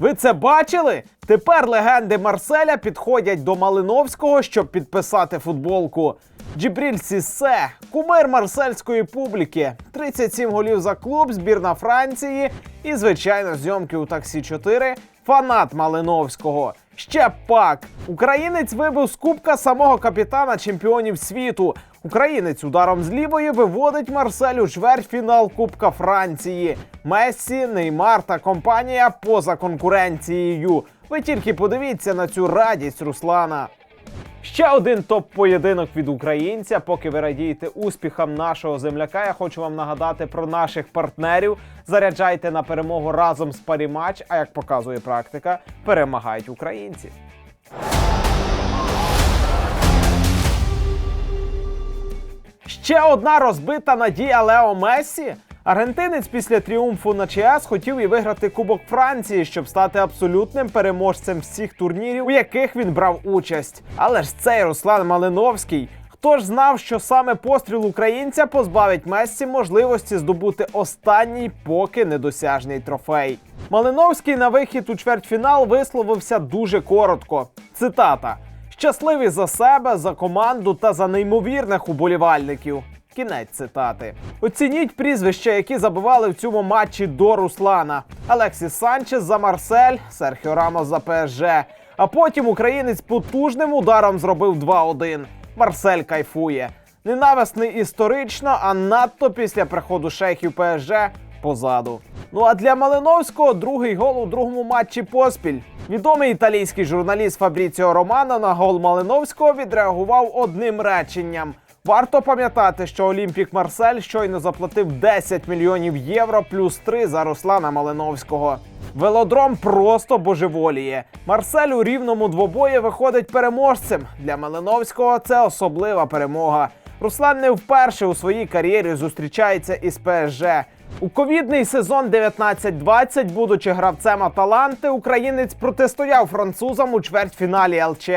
Ви це бачили? Тепер легенди Марселя підходять до Малиновського, щоб підписати футболку. Джібріль Сісе, кумир марсельської публіки, 37 голів за клуб, збірна Франції і, звичайно, зйомки у таксі 4 фанат Малиновського. Ще пак. Українець вибив з кубка самого капітана чемпіонів світу. Українець ударом з лівої виводить Марселю чвертьфінал Кубка Франції. Мессі, Неймар та компанія поза конкуренцією. Ви тільки подивіться на цю радість Руслана. Ще один топ-поєдинок від українця. Поки ви радієте успіхам нашого земляка, я хочу вам нагадати про наших партнерів. Заряджайте на перемогу разом з Парімач, а як показує практика, перемагають українці. Ще одна розбита надія Лео Мессі. Аргентинець після тріумфу на ЧС хотів і виграти Кубок Франції, щоб стати абсолютним переможцем всіх турнірів, у яких він брав участь. Але ж цей Руслан Малиновський. Хто ж знав, що саме постріл українця позбавить Мессі можливості здобути останній поки недосяжний трофей? Малиновський на вихід у чвертьфінал висловився дуже коротко. Цитата: щасливий за себе, за команду та за неймовірних уболівальників. Кінець цитати. Оцініть прізвища, які забивали в цьому матчі до Руслана: Алексіс Санчес за Марсель, Серхіо Рамос за ПСЖ. А потім українець потужним ударом зробив 2-1. Марсель кайфує. Ненависний історично, а надто після приходу шейхів ПСЖ позаду. Ну а для Малиновського другий гол у другому матчі поспіль. Відомий італійський журналіст Фабріціо Романо на гол Малиновського відреагував одним реченням. Варто пам'ятати, що Олімпік Марсель щойно заплатив 10 мільйонів євро плюс 3 за Руслана Малиновського. Велодром просто божеволіє. Марсель у рівному двобої виходить переможцем. Для Малиновського це особлива перемога. Руслан не вперше у своїй кар'єрі зустрічається із ПСЖ. У ковідний сезон 19-20, будучи гравцем Аталанти, українець протистояв французам у чвертьфіналі ЛЧ.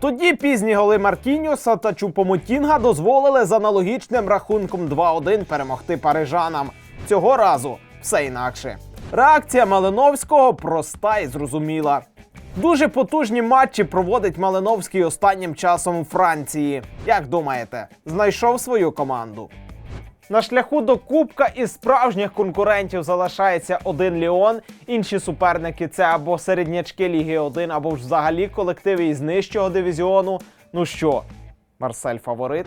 Тоді пізні голи Маркіньоса та Чупомотінга дозволили з аналогічним рахунком 2-1 перемогти парижанам. Цього разу все інакше. Реакція Малиновського проста і зрозуміла. Дуже потужні матчі проводить Малиновський останнім часом у Франції. Як думаєте, знайшов свою команду? На шляху до Кубка із справжніх конкурентів залишається один Ліон. Інші суперники це або середнячки Ліги 1, або ж взагалі колективи із нижчого дивізіону. Ну що, Марсель фаворит?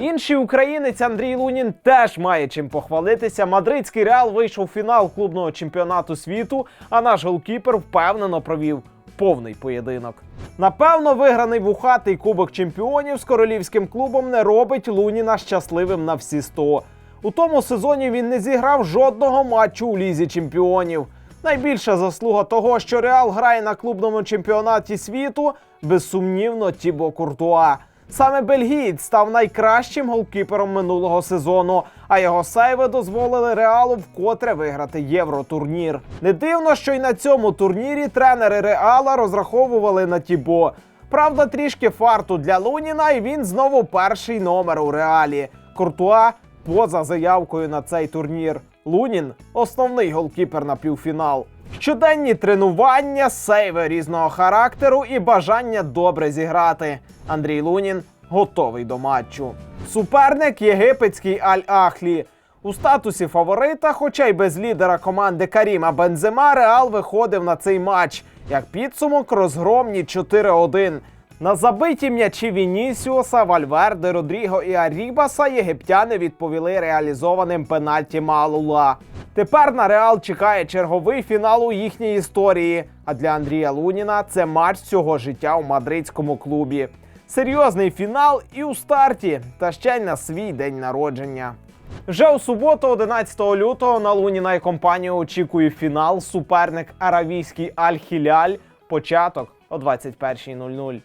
Інший українець Андрій Лунін теж має чим похвалитися. Мадридський реал вийшов в фінал клубного чемпіонату світу, а наш голкіпер впевнено провів повний поєдинок. Напевно, виграний вухатий кубок чемпіонів з королівським клубом не робить Луніна щасливим на всі 100. У тому сезоні він не зіграв жодного матчу у лізі чемпіонів. Найбільша заслуга того, що Реал грає на клубному чемпіонаті світу, безсумнівно Тібо Куртуа. Саме бельгієць став найкращим голкіпером минулого сезону, а його сейви дозволили Реалу вкотре виграти євротурнір. Не дивно, що й на цьому турнірі тренери Реала розраховували на Тібо. Правда, трішки фарту для Луніна, і він знову перший номер у реалі. Куртуа поза заявкою на цей турнір. Лунін основний голкіпер на півфінал. Щоденні тренування, сейви різного характеру і бажання добре зіграти. Андрій Лунін готовий до матчу. Суперник єгипетський Аль-Ахлі. У статусі фаворита, хоча й без лідера команди Каріма Бензема, Реал виходив на цей матч. Як підсумок, розгромні 4-1. На забиті м'ячі Вінісіуса, Вальверде, Родріго і Арібаса єгиптяни відповіли реалізованим пенальті Малула. Тепер на Реал чекає черговий фінал у їхній історії. А для Андрія Луніна це матч цього життя у мадридському клубі. Серйозний фінал і у старті, та ще й на свій день народження. Вже у суботу, 11 лютого, на Луніна і компанію очікує фінал суперник Аравійський Аль-Хіляль. Початок о 21.00.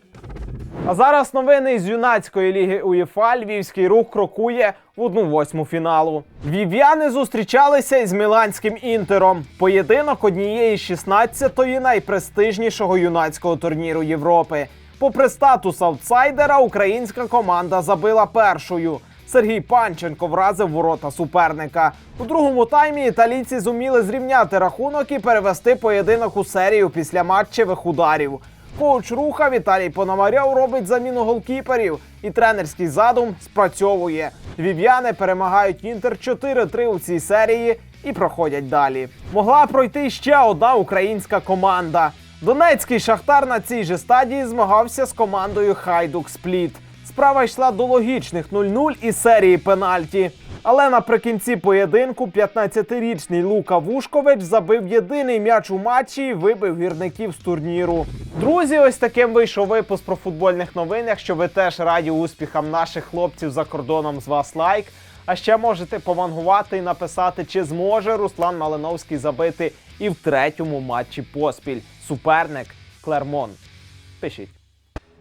А зараз новини із юнацької ліги УЄФА. Львівський рух крокує в одну восьму фіналу. Вів'яни зустрічалися із міланським інтером. Поєдинок однієї з 16-ї найпрестижнішого юнацького турніру Європи. Попри статус аутсайдера, українська команда забила першою. Сергій Панченко вразив ворота суперника. У другому таймі італійці зуміли зрівняти рахунок і перевести поєдинок у серію після матчевих ударів. Коуч руха Віталій Пономарьов робить заміну голкіперів, і тренерський задум спрацьовує. Львів'яни перемагають Інтер 4-3 у цій серії і проходять далі. Могла пройти ще одна українська команда. Донецький шахтар на цій же стадії змагався з командою Хайдук Спліт. Справа йшла до логічних 0-0 із серії пенальті. Але наприкінці поєдинку 15-річний Лука Вушкович забив єдиний м'яч у матчі і вибив гірників з турніру. Друзі, ось таким вийшов випуск про футбольних новин. Якщо ви теж раді успіхам наших хлопців за кордоном, з вас лайк. А ще можете повангувати і написати, чи зможе Руслан Малиновський забити і в третьому матчі поспіль. Суперник Клермон. Пишіть.